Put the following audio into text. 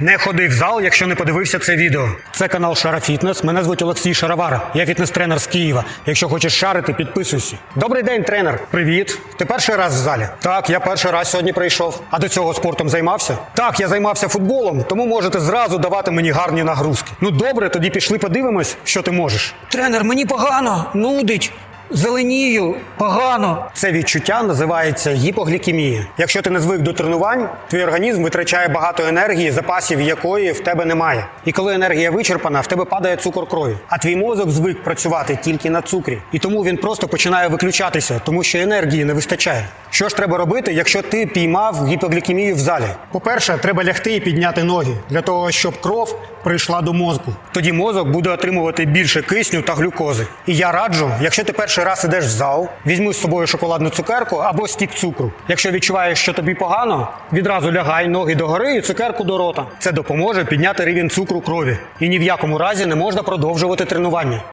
Не ходи в зал, якщо не подивився це відео. Це канал Шара Фітнес. Мене звуть Олексій Шаровара. Я фітнес-тренер з Києва. Якщо хочеш шарити, підписуйся. Добрий день, тренер. Привіт. Ти перший раз в залі? Так, я перший раз сьогодні прийшов. А до цього спортом займався? Так, я займався футболом, тому можете зразу давати мені гарні нагрузки. Ну добре, тоді пішли подивимось, що ти можеш. Тренер, мені погано, нудить, зеленію, погано. Це відчуття називається гіпоглікемія. Якщо ти не звик до тренувань, твій організм витрачає багато енергії, запасів якої в тебе немає. І коли енергія вичерпана, в тебе падає цукор крові. А твій мозок звик працювати тільки на цукрі. І тому він просто починає виключатися, тому що енергії не вистачає. Що ж треба робити, якщо ти піймав гіпоглікемію в залі? По-перше, треба лягти і підняти ноги для того, щоб кров прийшла до мозку. Тоді мозок буде отримувати більше кисню та глюкози. І я раджу, якщо ти перший раз ідеш в зал, візьми з собою шоколадну цукерку або стік цукру. Якщо відчуваєш, що тобі погано, відразу лягай ноги догори і цукерку до рота. Це допоможе підняти рівень цукру крові. І ні в якому разі не можна продовжувати тренування.